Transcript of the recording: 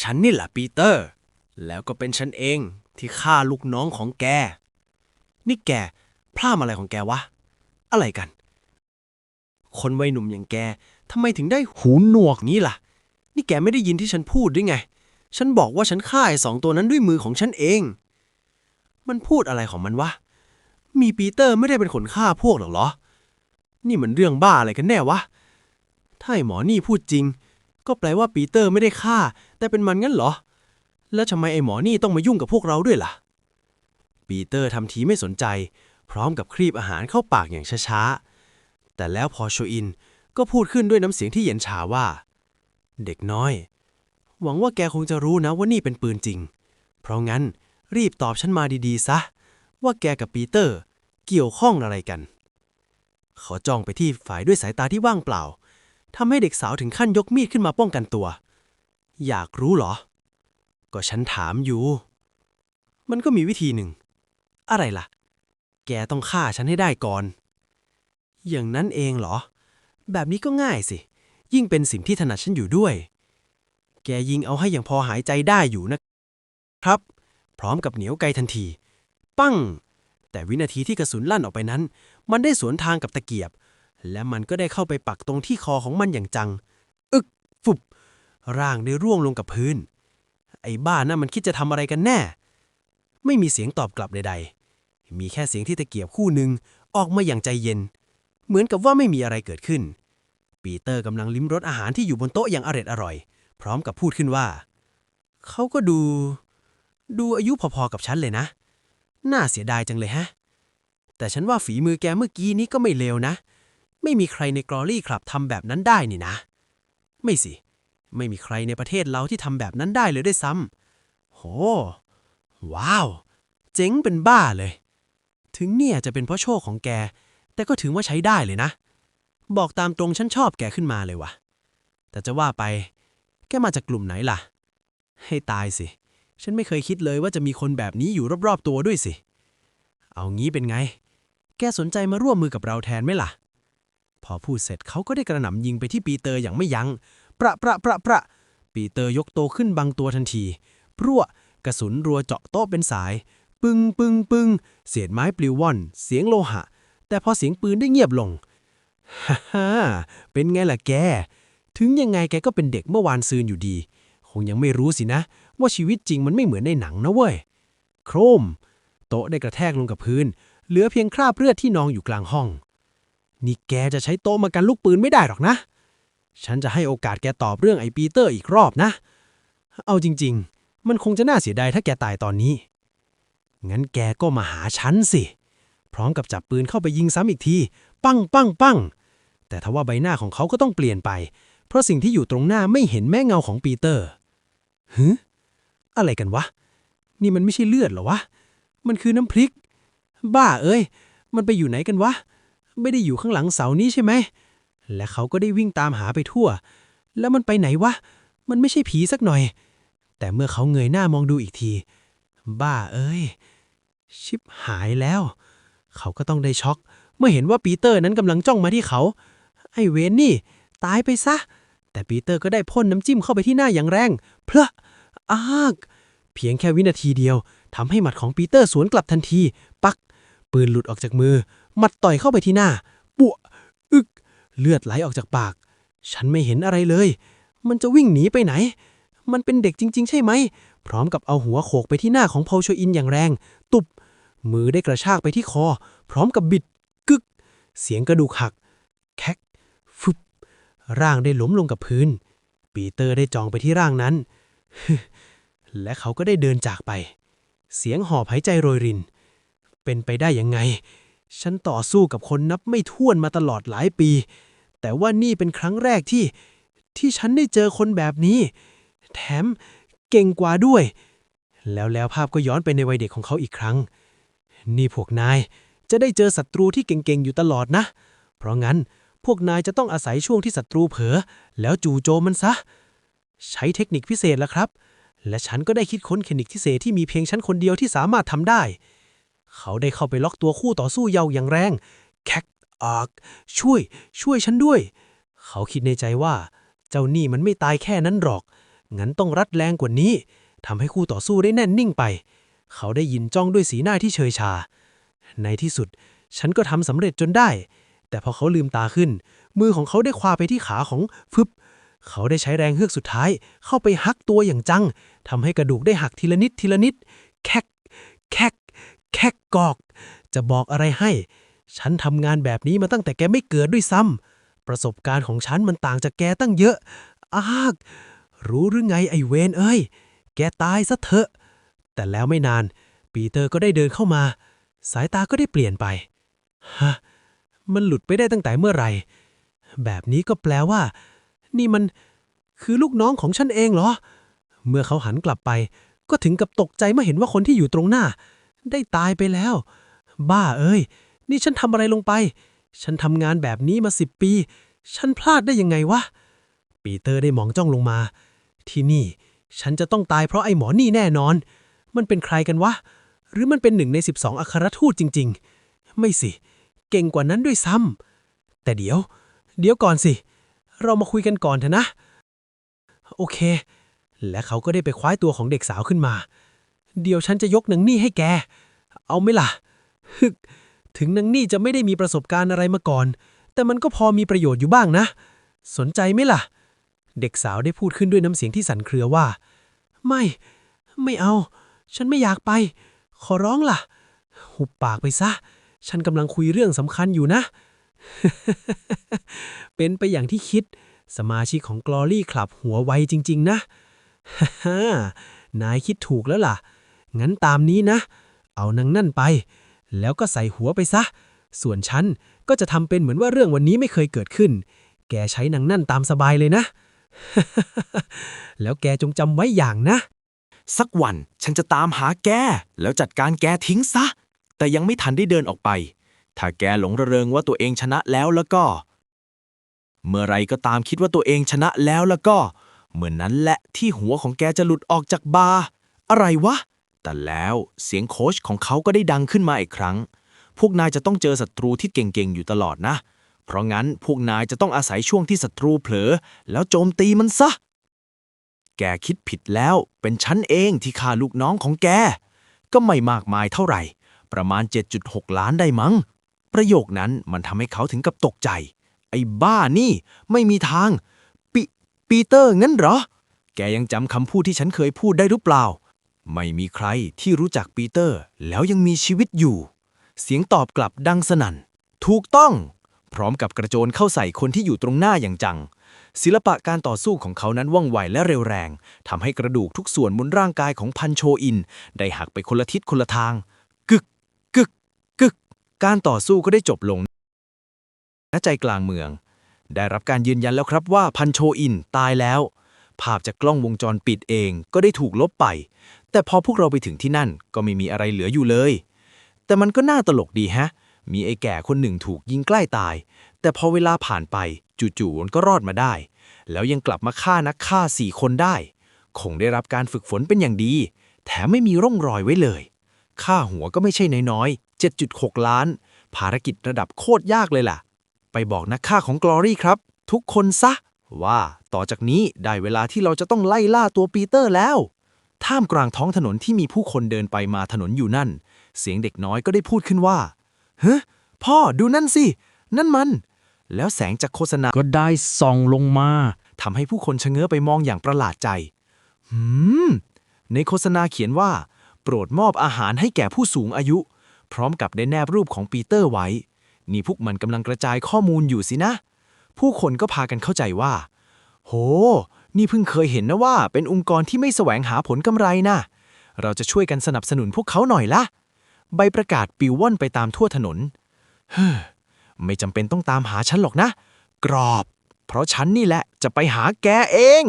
ฉันนี่แหละปีเตอร์ แล้วก็เป็นฉันเองที่ฆ่าลูกน้องของแก นี่แกพลาดอะไรของแกวะ อะไรกัน คนวัยหนุ่มอย่างแกทำไมถึงได้หูหนวกงี้ล่ะ นี่แกไม่ได้ยินที่ฉันพูดด้วยไง ฉันบอกว่าฉันฆ่าไอ้สองตัวนั้นด้วยมือของฉันเอง มันพูดอะไรของมันวะ มีปีเตอร์ไม่ได้เป็นคนฆ่าพวกหรอกเหรอ นี่มันเรื่องบ้าอะไรกันแน่วะ ถ้าไอ้หมอนี่พูดจริง ก็แปลว่าปีเตอร์ไม่ได้ฆ่า แต่เป็นมันงั้นเหรอ แล้วทำไมไอ้หมอนี่ต้องมายุ่งกับพวกเราด้วยล่ะ ปีเตอร์ทำทีไม่สนใจ พร้อมกับครีบอาหารเข้าปากอย่างช้าๆ แต่แล้วพอโชอินก็พูดขึ้นด้วยน้ำเสียงที่เย็นชาว่า เด็กน้อย หวังว่าแกคงจะรู้นะว่านี่เป็นปืนจริง เพราะงั้นรีบตอบฉันมาดีๆซะ ว่าแกกับปีเตอร์ เกี่ยวข้องอะไรกันขาจ้องไปที่ฝ่ายด้วยสายตาที่ว่างเปล่า ทำให้เด็กสาวถึงขั้นยกมีดขึ้นมาป้องกันตัว อยากรู้เหรอ ก็ฉันถามอยู่ มันก็มีวิธีหนึ่ง อะไรล่ะ แกต้องฆ่าฉันให้ได้ก่อน อย่างนั้นเองเหรอ แบบนี้ก็ง่ายสิ ยิ่งเป็นสิ่งที่ถนัดฉันอยู่ด้วย แกยิงเอาให้อย่างพอหายใจได้อยู่นะครับ พร้อมกับเหนียวไกทันที ปั้ง แต่วินาทีที่กระสุนลั่นออกไปนั้น มันได้สวนทางกับตะเกียบ และมันก็ได้เข้าไปปักตรงที่คอของมันอย่างจัง อึกฟุบ ร่างได้ร่วงลงกับพื้น ไอ้บ้านั่นมันคิดจะทำอะไรกันแน่ ไม่มีเสียงตอบกลับใดๆ มีแค่เสียงที่ตะเกียบคู่หนึ่งออกมาอย่างใจเย็น เหมือนกับว่าไม่มีอะไรเกิดขึ้น ปีเตอร์กำลังลิ้มรสอาหารที่อยู่บนโต๊ะอย่างอร็ดอร่อย พร้อมกับพูดขึ้นว่า เขาก็ดู ดูอายุพอๆกับฉันเลยนะ น่าเสียดายจังเลยฮะ แต่ฉันว่าฝีมือแกเมื่อกี้นี้ก็ไม่เลวนะ ไม่มีใครในกรอลี่คลับทำแบบนั้นได้นี่นะ ไม่สิ ไม่มีใครในประเทศเราที่ทำแบบนั้นได้เลยด้วยซ้ำโห ว้าว เจ๋งเป็นบ้าเลย ถึงเนี่ยจะเป็นเพราะโชคของแก แต่ก็ถึงว่าใช้ได้เลยนะ บอกตามตรงฉันชอบแกขึ้นมาเลยว่ะ แต่จะว่าไป แกมาจากกลุ่มไหนล่ะ ให้ตายสิ ฉันไม่เคยคิดเลยว่าจะมีคนแบบนี้อยู่รอบๆตัวด้วยสิ เอางี้เป็นไง แกสนใจมาร่วมมือกับเราแทนไหมล่ะ พอพูดเสร็จเขาก็ได้กระหน่ำยิงไปที่ปีเตอร์อย่างไม่ยัง้ง ประประประประ ปีเตอร์ยกโตขึ้นบังตัวทันที พรั่ว กระสุนรัวเจาะโต๊ะเป็นสาย ปึงปึงปึงเศษไม้ปลิวว่อน เสียงโลหะ แต่พอเสียงปืนได้เงียบลง ฮ่าฮ่าเป็นไงล่ะแก ถึงยังไงแกก็เป็นเด็กเมื่อวานซืนอยู่ดี คงยังไม่รู้สินะ ว่าชีวิตจริงมันไม่เหมือนในหนังนะเว้ย โครม โต๊ะได้กระแทกลงกับพื้น เหลือเพียงคราบเลือดที่นองอยู่กลางห้อง นี่แกจะใช้โต๊ะมากันลูกปืนไม่ได้หรอกนะ ฉันจะให้โอกาสแกตอบเรื่องไอ้ปีเตอร์อีกรอบนะ เอาจริง ๆ มันคงจะน่าเสียดายถ้าแกตายตอนนี้ งั้นแกก็มาหาฉันสิ พร้อมกับจับปืนเข้าไปยิงซ้ำอีกที ปั้งปั้งปั้งแต่ทว่าใบหน้าของเขาก็ต้องเปลี่ยนไป เพราะสิ่งที่อยู่ตรงหน้าไม่เห็นแม่เงาของปีเตอร์ฮึอะไรกันวะ นี่มันไม่ใช่เลือดหรอวะ มันคือน้ำพริก บ้าเอ้ย มันไปอยู่ไหนกันวะ ไม่ได้อยู่ข้างหลังเสานี้ใช่ไหม และเขาก็ได้วิ่งตามหาไปทั่ว แล้วมันไปไหนวะ มันไม่ใช่ผีสักหน่อย แต่เมื่อเขาเงยหน้ามองดูอีกที บ้าเอ้ย ชิบหายแล้ว เขาก็ต้องได้ช็อก เมื่อเห็นว่าปีเตอร์นั้นกำลังจ้องมาที่เขา ไอเวนนี่ ตายไปซะ แต่ปีเตอร์ก็ได้พ่นน้ำจิ้มเข้าไปที่หน้าอย่างแรง เพลอะอาก เพียงแค่วินาทีเดียวทำให้หมัดของปีเตอร์สวนกลับทันที ปัก ปืนหลุดออกจากมือ หมัดต่อยเข้าไปที่หน้า ปัวอึก เลือดไหลออกจากปาก ฉันไม่เห็นอะไรเลย มันจะวิ่งหนีไปไหน มันเป็นเด็กจริง ๆ ใช่ไหม พร้อมกับเอาหัวโขกไปที่หน้าของพอลโชอินอย่างแรง ตุบ มือได้กระชากไปที่คอ พร้อมกับบิด กึก เสียงกระดูกหัก แคกฟึบ ร่างได้ล้มลงกับพื้น ปีเตอร์ได้จองไปที่ร่างนั้น และเขาก็ได้เดินจากไป เสียงหอบหายใจโรยริน เป็นไปได้ยังไง ฉันต่อสู้กับคนนับไม่ถ้วนมาตลอดหลายปี แต่ว่านี่เป็นครั้งแรกที่ ที่ฉันได้เจอคนแบบนี้ แถมเก่งกว่าด้วย แล้วแล้วภาพก็ย้อนไปในวัยเด็กของเขาอีกครั้ง นี่พวกนายจะได้เจอศัตรูที่เก่งๆอยู่ตลอดนะ เพราะงั้นพวกนายจะต้องอาศัยช่วงที่ศัตรูเผลอแล้วจู่โจมมันซะ ใช้เทคนิคพิเศษแล้วครับ และฉันก็ได้คิดค้นเทคนิคพิเศษที่มีเพียงฉันคนเดียวที่สามารถทำได้ เขาได้เข้าไปล็อกตัวคู่ต่อสู้เยาอย่างแรง แคกอากช่วย ช่วยฉันด้วย เขาคิดในใจว่า เจ้านี่มันไม่ตายแค่นั้นหรอก งั้นต้องรัดแรงกว่านี้ทำให้คู่ต่อสู้ได้แน่นนิ่งไป เขาได้ยินจ้องด้วยสีหน้าที่เฉยชา ในที่สุด ฉันก็ทำสำเร็จจนได้ แต่พอเขาลืมตาขึ้น มือของเขาได้คว้าไปที่ขาของฟึบเขาได้ใช้แรงเฮือกสุดท้าย เข้าไปหักตัวอย่างจังทำให้กระดูกได้หักทีละนิดทีละนิด แคกแคก แคกกอก จะบอกอะไรให้ ฉันทำงานแบบนี้มาตั้งแต่แกไม่เกิดด้วยซ้ำประสบการณ์ของฉันมันต่างจากแกตั้งเยอะอากรู้หรือไงไอเวนเอ้ย แกตายซะเถอะ แต่แล้วไม่นาน ปีเตอร์ก็ได้เดินเข้ามา สายตาก็ได้เปลี่ยนไป ฮะ มันหลุดไปได้ตั้งแต่เมื่อไหร่ แบบนี้ก็แปลว่า นี่มันคือลูกน้องของฉันเองเหรอ เมื่อเขาหันกลับไป ก็ถึงกับตกใจเมื่อเห็นว่าคนที่อยู่ตรงหน้า ได้ตายไปแล้ว บ้าเอ้ย นี่ฉันทำอะไรลงไป ฉันทำงานแบบนี้มาสิบปี ฉันพลาดได้ยังไงวะ ปีเตอร์ได้มองจ้องลงมา ที่นี่ ฉันจะต้องตายเพราะไอ้หมอนี่แน่นอน มันเป็นใครกันวะ หรือมันเป็นหนึ่งใน 12 อัครทูตจริง ๆ ไม่สิ เก่งกว่านั้นด้วยซ้ำแต่เดี๋ยว เดี๋ยวก่อนสิ เรามาคุยกันก่อนเถอะนะ โอเค และเขาก็ได้ไปคว้าตัวของเด็กสาวขึ้นมา เดี๋ยวฉันจะยกหนางนี่ให้แก เอาไหมล่ะ ฮึก ถึงนางนี่จะไม่ได้มีประสบการณ์อะไรมาก่อน แต่มันก็พอมีประโยชน์อยู่บ้างนะ สนใจไหมล่ะ เด็กสาวได้พูดขึ้นด้วยน้ำเสียงที่สั่นเครือว่า ไม่ ไม่เอา ฉันไม่อยากไป ขอร้องล่ะ หุบปากไปซะ ฉันกำลังคุยเรื่องสำคัญอยู่นะ เป็นไปอย่างที่คิด สมาชิกของกลอรี่คลับหัวไวจริง ๆ นะฮ่านายคิดถูกแล้วล่ะ งั้นตามนี้นะ เอานางนั่นไป แล้วก็ใส่หัวไปซะ ส่วนฉันก็จะทำเป็นเหมือนว่าเรื่องวันนี้ไม่เคยเกิดขึ้น แกใช้นางนั่นตามสบายเลยนะ แล้วแกจงจำไว้อย่างนะ สักวันฉันจะตามหาแก แล้วจัดการแกทิ้งซะ แต่ยังไม่ทันได้เดินออกไป ถ้าแกหลงระเริงว่าตัวเองชนะแล้วแล้วก็ เมื่อไรก็ตามคิดว่าตัวเองชนะแล้วแล้วก็ เหมือนนั้นแหละที่หัวของแกจะหลุดออกจากบาร์อะไรวะ แต่แล้วเสียงโค้ชของเขาก็ได้ดังขึ้นมาอีกครั้ง พวกนายจะต้องเจอศัตรูที่เก่งๆ อยู่ตลอดนะ เพราะงั้นพวกนายจะต้องอาศัยช่วงที่ศัตรูเผลอ แล้วโจมตีมันซะ แกคิดผิดแล้ว เป็นฉันเองที่ฆ่าลูกน้องของแก ก็ไม่มากมายเท่าไหร่ ประมาณ 7.6 ล้านได้มั้ง ประโยคนั้นมันทำให้เขาถึงกับตกใจ ไอ้บ้านี่ ไม่มีทาง ปิปีเตอร์งั้นเหรอ แกยังจำคำพูดที่ฉันเคยพูดได้หรือเปล่า ไม่มีใครที่รู้จักปีเตอร์แล้วยังมีชีวิตอยู่ เสียงตอบกลับดังสนั่น ถูกต้อง พร้อมกับกระโจนเข้าใส่คนที่อยู่ตรงหน้าอย่างจัง ศิลปะการต่อสู้ของเขานั้นว่องไวและเร็วแรงทำให้กระดูกทุกส่วนบนร่างกายของพันโชอิน ได้หักไปคนละทิศคนละทาง กึก กึก กึก การต่อสู้ก็ได้จบลงณใจกลางเมือง ได้รับการยืนยันแล้วครับว่าพันโชอินตายแล้ว ภาพจากกล้องวงจรปิดเองก็ได้ถูกลบไป แต่พอพวกเราไปถึงที่นั่นก็ไม่มีอะไรเหลืออยู่เลย แต่มันก็น่าตลกดีฮะ มีไอ้แก่คนหนึ่งถูกยิงใกล้ตาย แต่พอเวลาผ่านไปจู่ๆมันก็รอดมาได้ แล้วยังกลับมาฆ่านักฆ่าสี่คนได้ คงได้รับการฝึกฝนเป็นอย่างดี แถมไม่มีร่องรอยไว้เลย ค่าหัวก็ไม่ใช่น้อยๆ 7.6 ล้าน ภารกิจระดับโคตรยากเลยล่ะ ไปบอกนักฆ่าของกลอรี่ครับ ทุกคนซะ ว่าต่อจากนี้ได้เวลาที่เราจะต้องไล่ล่าตัวปีเตอร์แล้ว ท่ามกลางท้องถนนที่มีผู้คนเดินไปมาถนนอยู่นั่น เสียงเด็กน้อยก็ได้พูดขึ้นว่าเฮ้พ่อดูนั่นสิ นั่นมัน แล้วแสงจากโฆษณาก็ได้ส่องลงมาทำให้ผู้คนชะเง้อไปมองอย่างประหลาดใจหืมในโฆษณาเขียนว่า โปรดมอบอาหารให้แก่ผู้สูงอายุ พร้อมกับได้แนบรูปของปีเตอร์ไว้ นี่พวกมันกำลังกระจายข้อมูลอยู่สินะ ผู้คนก็พากันเข้าใจว่า โห นี่เพิ่งเคยเห็นนะว่า เป็นองค์กรที่ไม่แสวงหาผลกำไรนะ เราจะช่วยกันสนับสนุนพวกเขาหน่อยละ ใบประกาศปิวว่อนไปตามทั่วถนน เฮ้อ ไม่จำเป็นต้องตามหาฉันหรอกนะ กรอบ เพราะฉันนี่แหละจะไปหาแกเอง